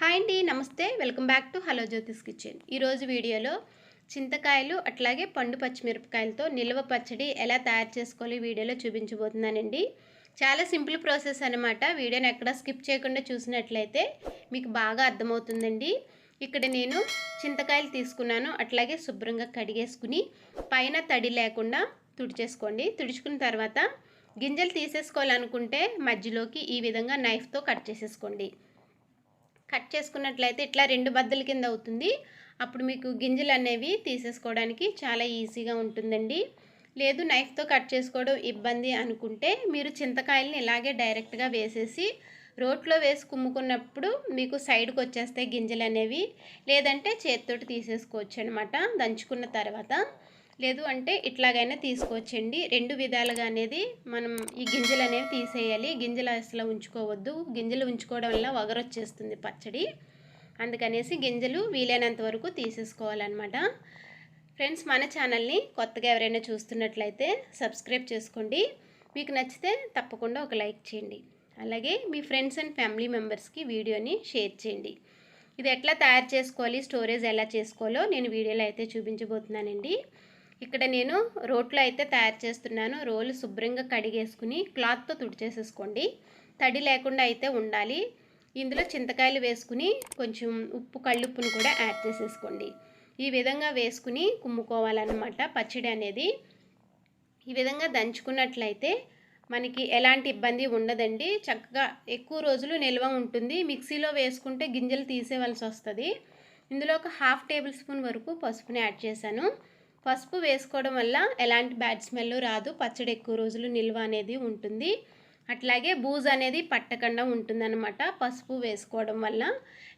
Hi అండి నమస్తే. Welcome back to hello Jyothish kitchen. ఈరోజు వీడియోలో చింతకాయలు అట్లాగే పండు పచ్చిమిరపకాయలతో నిల్వ పచ్చడి ఎలా తయారు చేసుకోవాలి వీడియోలో చూపించబోతున్నానండి. చాలా సింపుల్ ప్రాసెస్ అనమాట వీడియోని ఎక్కడ స్కిప్ చేయకుండా చూసినట్లయితే మీకు బాగా అర్థమవుతుందండి. ఇక్కడ నేను చింతకాయలు తీసుకున్నాను అట్లాగే శుభ్రంగా కడిగేసుకుని పైన తడి లేకుండా తుడిచేసుకోండి. తుడుచుకున్న తర్వాత గింజలు తీసేసుకోవాలనుకుంటే మధ్యలోకి ఈ విధంగా నైఫ్తో కట్ చేసేసుకోండి. కట్ చేసుకున్నట్లయితే ఇట్లా రెండు బద్దల కింద అవుతుంది. అప్పుడు మీకు గింజలు అనేవి తీసేసుకోవడానికి చాలా ఈజీగా ఉంటుందండి. లేదు నైఫ్తో కట్ చేసుకోవడం ఇబ్బంది అనుకుంటే మీరు చింతకాయలని ఇలాగే డైరెక్ట్గా వేసేసి రోట్లో వేసి కుమ్ముకున్నప్పుడు మీకు సైడ్కి వచ్చేస్తాయి గింజలు అనేవి. లేదంటే చేతితోటి తీసేసుకోవచ్చు అనమాట దంచుకున్న తర్వాత లేదు అంటే ఇట్లాగైనా తీసుకోవచ్చండి. రెండు విధాలుగా అనేది మనం ఈ గింజలు అనేవి తీసేయాలి. గింజలు అసలు ఉంచుకోవద్దు. గింజలు ఉంచుకోవడం వల్ల వగరొచ్చేస్తుంది పచ్చడి. అందుకనేసి గింజలు వీలైనంత వరకు తీసేసుకోవాలన్నమాట. ఫ్రెండ్స్ మన ఛానల్ని కొత్తగా ఎవరైనా చూస్తున్నట్లయితే సబ్స్క్రైబ్ చేసుకోండి. మీకు నచ్చితే తప్పకుండా ఒక లైక్ చేయండి. అలాగే మీ ఫ్రెండ్స్ అండ్ ఫ్యామిలీ మెంబర్స్కి వీడియోని షేర్ చేయండి. ఇది ఎట్లా తయారు చేసుకోవాలి స్టోరేజ్ ఎలా చేసుకోవాలో నేను వీడియోలో అయితే చూపించబోతున్నానండి. ఇక్కడ నేను రోట్లో అయితే తయారు చేస్తున్నాను. రోలు శుభ్రంగా కడిగేసుకుని క్లాత్తో తుడిచేసేసుకోండి. తడి లేకుండా అయితే ఉండాలి. ఇందులో చింతకాయలు వేసుకుని కొంచెం ఉప్పు కళ్ళుప్పును కూడా యాడ్ చేసేసుకోండి. ఈ విధంగా వేసుకుని కుమ్ముకోవాలన్నమాట పచ్చడి అనేది. ఈ విధంగా దంచుకున్నట్లయితే మనకి ఎలాంటి ఇబ్బంది ఉండదండి. చక్కగా ఎక్కువ రోజులు నిల్వ ఉంటుంది. మిక్సీలో వేసుకుంటే గింజలు తీసేవలసి వస్తుంది. ఇందులో ఒక హాఫ్ టేబుల్ స్పూన్ వరకు పసుపుని యాడ్ చేశాను. పసుపు వేసుకోవడం వల్ల ఎలాంటి బ్యాడ్ స్మెల్ రాదు. పచ్చడి ఎక్కువ రోజులు నిల్వ అనేది ఉంటుంది. అట్లాగే బూజ్ అనేది పట్టకుండా ఉంటుందన్నమాట పసుపు వేసుకోవడం వల్ల.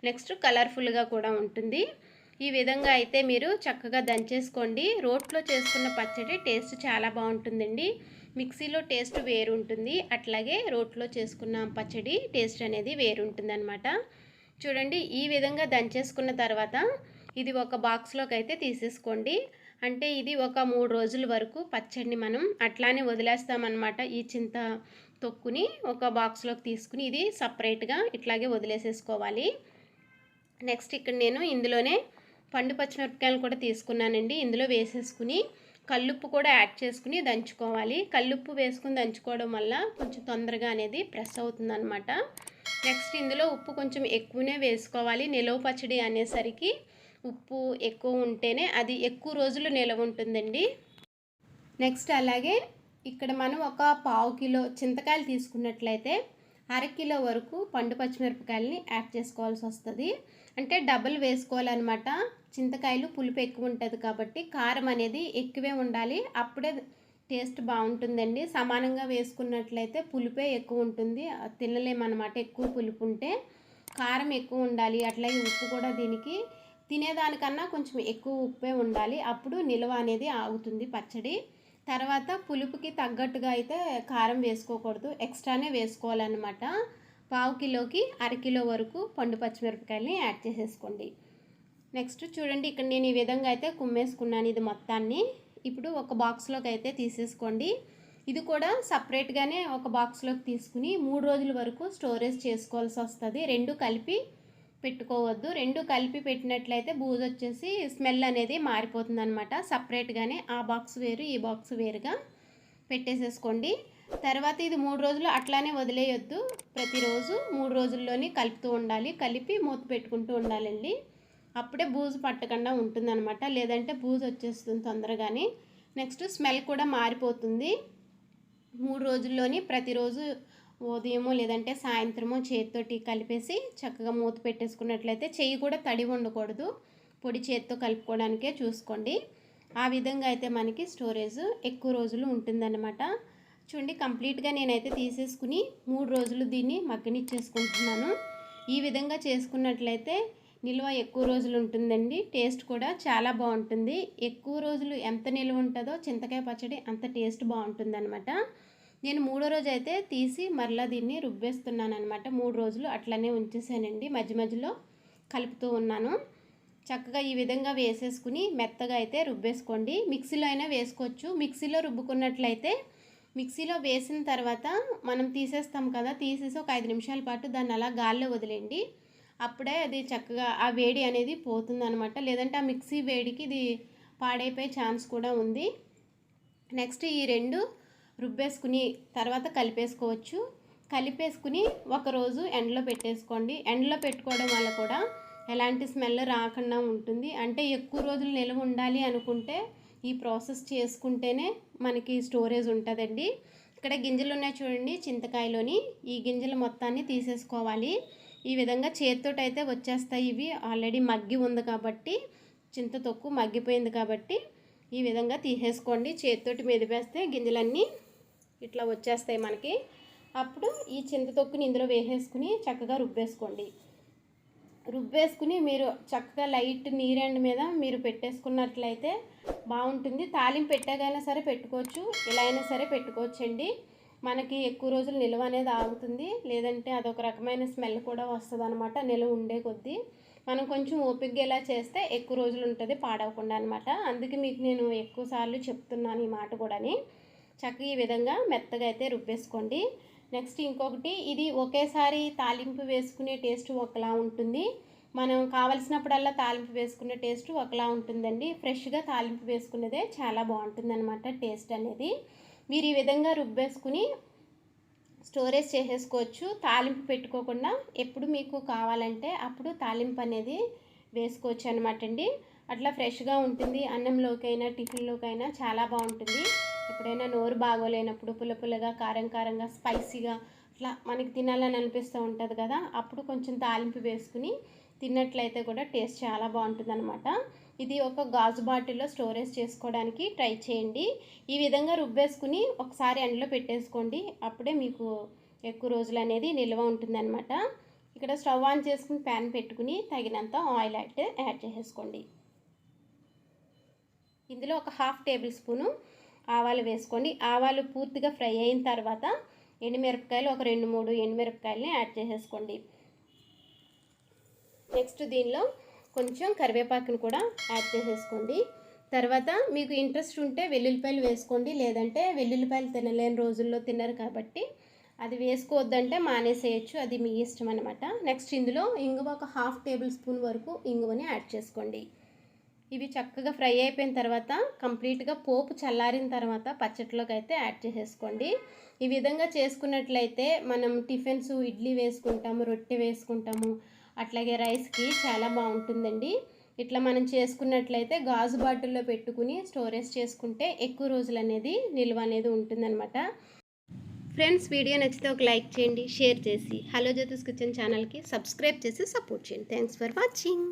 నెక్స్ట్ కలర్ఫుల్గా కూడా ఉంటుంది. ఈ విధంగా అయితే మీరు చక్కగా దంచేసుకోండి. రోట్లో చేసుకున్న పచ్చడి టేస్ట్ చాలా బాగుంటుందండి. మిక్సీలో టేస్ట్ వేరు ఉంటుంది అట్లాగే రోట్లో చేసుకున్న పచ్చడి టేస్ట్ అనేది వేరు ఉంటుందన్నమాట చూడండి ఈ విధంగా దంచేసుకున్న తర్వాత ఇది ఒక బాక్స్లోకి అయితే తీసేసుకోండి. అంటే ఇది ఒక మూడు రోజుల వరకు పచ్చడిని మనం అట్లానే వదిలేస్తామన్నమాట ఈ చింత తొక్కుని ఒక బాక్స్లోకి తీసుకుని ఇది సపరేట్గా ఇట్లాగే వదిలేసేసుకోవాలి. నెక్స్ట్ ఇక్కడ నేను ఇందులోనే పండు పచ్చిమిరపకాయలు కూడా తీసుకున్నానండి. ఇందులో వేసేసుకుని కల్లుప్పు కూడా యాడ్ చేసుకుని దంచుకోవాలి. కల్లుప్పు వేసుకుని దంచుకోవడం వల్ల కొంచెం తొందరగా అనేది ప్రెస్ అవుతుందన్నమాట. నెక్స్ట్ ఇందులో ఉప్పు కొంచెం ఎక్కువనే వేసుకోవాలి. నిలవ పచ్చడి అనేసరికి ఉప్పు ఎక్కువ ఉంటేనే అది ఎక్కువ రోజులు నిలవ ఉంటుందండి. నెక్స్ట్ అలాగే ఇక్కడ మనం ఒక పావు కిలో చింతకాయలు తీసుకున్నట్లయితే అర కిలో వరకు పండు పచ్చిమిరపకాయలని యాడ్ చేసుకోవాల్సి వస్తుంది. అంటే డబుల్ వేసుకోవాలన్నమాట. చింతకాయలు పులుపు ఎక్కువ ఉంటుంది కాబట్టి కారం అనేది ఎక్కువే ఉండాలి. అప్పుడే టేస్ట్ బాగుంటుందండి. సమానంగా వేసుకున్నట్లయితే పులుపే ఎక్కువ ఉంటుంది. తినలేమన్నమాట ఎక్కువ పులుపు ఉంటే. కారం ఎక్కువ ఉండాలి. అట్లాగే ఉప్పు కూడా దీనికి తినేదానికన్నా కొంచెం ఎక్కువ ఉప్పే ఉండాలి. అప్పుడు నిల్వ అనేది ఆగుతుంది పచ్చడి. తర్వాత పులుపుకి తగ్గట్టుగా అయితే కారం వేసుకోకూడదు. ఎక్స్ట్రానే వేసుకోవాలన్నమాట. పావు కిలోకి అరకిలో వరకు పండు పచ్చిమిరపకాయలని యాడ్ చేసేసుకోండి. నెక్స్ట్ చూడండి ఇక్కడ నేను ఈ విధంగా అయితే కుమ్మేసుకున్నాను ఇది మొత్తాన్ని. ఇప్పుడు ఒక బాక్స్లోకి అయితే తీసేసుకోండి. ఇది కూడా సపరేట్గానే ఒక బాక్స్లోకి తీసుకుని మూడు రోజుల వరకు స్టోరేజ్ చేసుకోవాల్సి వస్తుంది. రెండు కలిపి పెట్టుకోవద్దు. రెండు కలిపి పెట్టినట్లయితే బూజు వచ్చేసి స్మెల్ అనేది మారిపోతుంది అనమాట సపరేట్గానే ఆ బాక్స్ వేరు ఈ బాక్స్ వేరుగా పెట్టేసేసుకోండి. తర్వాత ఇది మూడు రోజులు అట్లానే వదిలేయొద్దు. ప్రతిరోజు మూడు రోజుల్లోనే కలుపుతూ ఉండాలి. కలిపి మూత పెట్టుకుంటూ ఉండాలండి. అప్పుడే బూజు పట్టకుండా ఉంటుందన్నమాట. లేదంటే బూజు వచ్చేస్తుంది తొందరగానే. నెక్స్ట్ స్మెల్ కూడా మారిపోతుంది. మూడు రోజుల్లోని ప్రతిరోజు ఉదయమో లేదంటే సాయంత్రమో చేతితోటి కలిపేసి చక్కగా మూత పెట్టేసుకున్నట్లయితే చెయ్యి కూడా తడి ఉండకూడదు పొడి చేతితో కలుపుకోవడానికే చూసుకోండి. ఆ విధంగా అయితే మనకి స్టోరేజ్ ఎక్కువ రోజులు ఉంటుందన్నమాట. చూడండి కంప్లీట్గా నేనైతే తీసేసుకుని మూడు రోజులు దీన్ని మగ్గనిచ్చేసుకుంటున్నాను. ఈ విధంగా చేసుకున్నట్లయితే నిల్వ ఎక్కువ రోజులు ఉంటుందండి. టేస్ట్ కూడా చాలా బాగుంటుంది. ఎక్కువ రోజులు ఎంత నిల్వ ఉంటుందో చింతకాయ పచ్చడి అంత టేస్ట్ బాగుంటుందన్నమాట. నేను మూడో రోజు అయితే తీసి మరలా దీన్ని రుబ్బేస్తున్నాను అనమాట మూడు రోజులు అట్లనే ఉంచేసానండి. మధ్య మధ్యలో కలుపుతూ ఉన్నాను. చక్కగా ఈ విధంగా వేసేసుకుని మెత్తగా అయితే రుబ్బేసుకోండి. మిక్సీలో అయినా వేసుకోవచ్చు. మిక్సీలో రుబ్బుకున్నట్లయితే మిక్సీలో వేసిన తర్వాత మనం తీసేస్తాం కదా తీసేసి ఒక ఐదు నిమిషాల పాటు దాన్ని అలా గాల్లో వదిలేయండి. అప్పుడే అది చక్కగా ఆ వేడి అనేది పోతుంది అనమాట లేదంటే ఆ మిక్సీ వేడికి ఇది పాడైపోయే ఛాన్స్ కూడా ఉంది. నెక్స్ట్ ఈ రెండు రుబ్బేసుకుని తర్వాత కలిపేసుకోవచ్చు. కలిపేసుకుని ఒకరోజు ఎండలో పెట్టేసుకోండి. ఎండలో పెట్టుకోవడం వల్ల కూడా ఎలాంటి స్మెల్ రాకుండా ఉంటుంది. అంటే ఎక్కువ రోజులు నిల్వ ఉండాలి అనుకుంటే ఈ ప్రాసెస్ చేసుకుంటేనే మనకి స్టోరేజ్ ఉంటుందండి. ఇక్కడ గింజలు ఉన్నాయి చూడండి చింతకాయలోని. ఈ గింజలు మొత్తాన్ని తీసేసుకోవాలి. ఈ విధంగా చేతితోటి అయితే వచ్చేస్తాయి ఇవి. ఆల్రెడీ మగ్గి ఉంది కాబట్టి చింత తొక్కు మగ్గిపోయింది కాబట్టి ఈ విధంగా తీసేసుకోండి. చేతితోటి మెదిపేస్తే గింజలన్నీ ఇట్లా వచ్చేస్తాయి మనకి. అప్పుడు ఈ చింత తొక్కుని ఇందులో వేసేసుకుని చక్కగా రుబ్బేసుకోండి. రుబ్బేసుకుని మీరు చక్కగా లైట్ నీరెండ్ మీద మీరు పెట్టేసుకున్నట్లయితే బాగుంటుంది. తాలింపు పెట్టాకైనా సరే పెట్టుకోవచ్చు ఇలా అయినా సరే పెట్టుకోవచ్చండి. మనకి ఎక్కువ రోజులు నిల్వ అనేది ఆగుతుంది. లేదంటే అదొక రకమైన స్మెల్ కూడా వస్తుంది అనమాట నిల్వ ఉండే కొద్దీ. మనం కొంచెం ఓపికగా ఇలా చేస్తే ఎక్కువ రోజులు ఉంటుంది పాడవకుండా అనమాట అందుకే మీకు నేను ఎక్కువ సార్లు చెప్తున్నాను ఈ మాట కూడాని. చక్కగా ఈ విధంగా మెత్తగా అయితే రుబ్బేసుకోండి. నెక్స్ట్ ఇంకొకటి ఇది ఒకేసారి తాలింపు వేసుకునే టేస్ట్ ఒకలా ఉంటుంది. మనం కావలసినప్పుడల్లా తాలింపు వేసుకునే టేస్ట్ ఒకలా ఉంటుందండి. ఫ్రెష్గా తాలింపు వేసుకునేదే చాలా బాగుంటుంది అనమాట టేస్ట్ అనేది. మీరు ఈ విధంగా రుబ్బేసుకుని స్టోరేజ్ చేసేసుకోవచ్చు. తాలింపు పెట్టుకోకుండా ఎప్పుడు మీకు కావాలంటే అప్పుడు తాలింపు అనేది వేసుకోవచ్చు అనమాట అండి. అట్లా ఫ్రెష్గా ఉంటుంది. అన్నంలోకైనా టిఫిన్లోకైనా చాలా బాగుంటుంది. ఎప్పుడైనా నోరు బాగోలేనప్పుడు పుల్ల పుల్లగా కారం కారంగా స్పైసీగా అట్లా మనకి తినాలని అనిపిస్తూ ఉంటుంది కదా అప్పుడు కొంచెం తాలింపు వేసుకుని తిన్నట్లయితే కూడా టేస్ట్ చాలా బాగుంటుంది అనమాట ఇది ఒక గాజు బాటిల్లో స్టోరేజ్ చేసుకోవడానికి ట్రై చేయండి. ఈ విధంగా రుబ్బేసుకుని ఒకసారి ఎండలో పెట్టేసుకోండి. అప్పుడే మీకు ఎక్కువ రోజులు అనేది నిల్వ ఉంటుందన్నమాట. ఇక్కడ స్టవ్ ఆన్ చేసుకుని ప్యాన్ పెట్టుకుని తగినంత ఆయిల్ యాడ్ యాడ్ చేసేసుకోండి. ఇందులో ఒక హాఫ్ టేబుల్ స్పూను ఆవాలు వేసుకోండి ఆవాలు పూర్తిగా ఫ్రై అయిన తర్వాత ఎండుమిరపకాయలు ఒక రెండు మూడు ఎండుమిరపకాయలని యాడ్ చేసేసుకోండి. నెక్స్ట్ దీనిలో కొంచెం కరివేపాకును కూడా యాడ్ చేసేసుకోండి. తర్వాత మీకు ఇంట్రెస్ట్ ఉంటే వెల్లుల్లిపాయలు వేసుకోండి లేదంటే వెల్లుల్లిపాయలు తినలేని రోజుల్లో తిన్నారు కాబట్టి అది వేసుకోవద్దంటే మానేసేయచ్చు అది మీ ఇష్టం అనమాట నెక్స్ట్ ఇందులో ఇంగువ ఒక హాఫ్ టేబుల్ స్పూన్ వరకు ఇంగువని యాడ్ చేసుకోండి. ఇవి చక్కగా ఫ్రై అయిపోయిన తర్వాత కంప్లీట్గా పోపు చల్లారిన తర్వాత పచ్చట్లోకి అయితే యాడ్ చేసేసుకోండి. ఈ విధంగా చేసుకున్నట్లయితే మనం టిఫిన్స్ ఇడ్లీ వేసుకుంటాము రొట్టె వేసుకుంటాము అట్లాగే రైస్కి చాలా బాగుంటుందండి. ఇట్లా మనం చేసుకున్నట్లయితే గాజు బాటిల్లో పెట్టుకుని స్టోరేజ్ చేసుకుంటే ఎక్కువ రోజులు అనేది నిల్వ అనేది ఉంటుందన్నమాట. ఫ్రెండ్స్ వీడియో నచ్చితే ఒక లైక్ చేయండి షేర్ చేసి హలో జ్యోతిష్ కిచెన్ ఛానల్కి సబ్స్క్రైబ్ చేసి సపోర్ట్ చేయండి. Thanks for watching.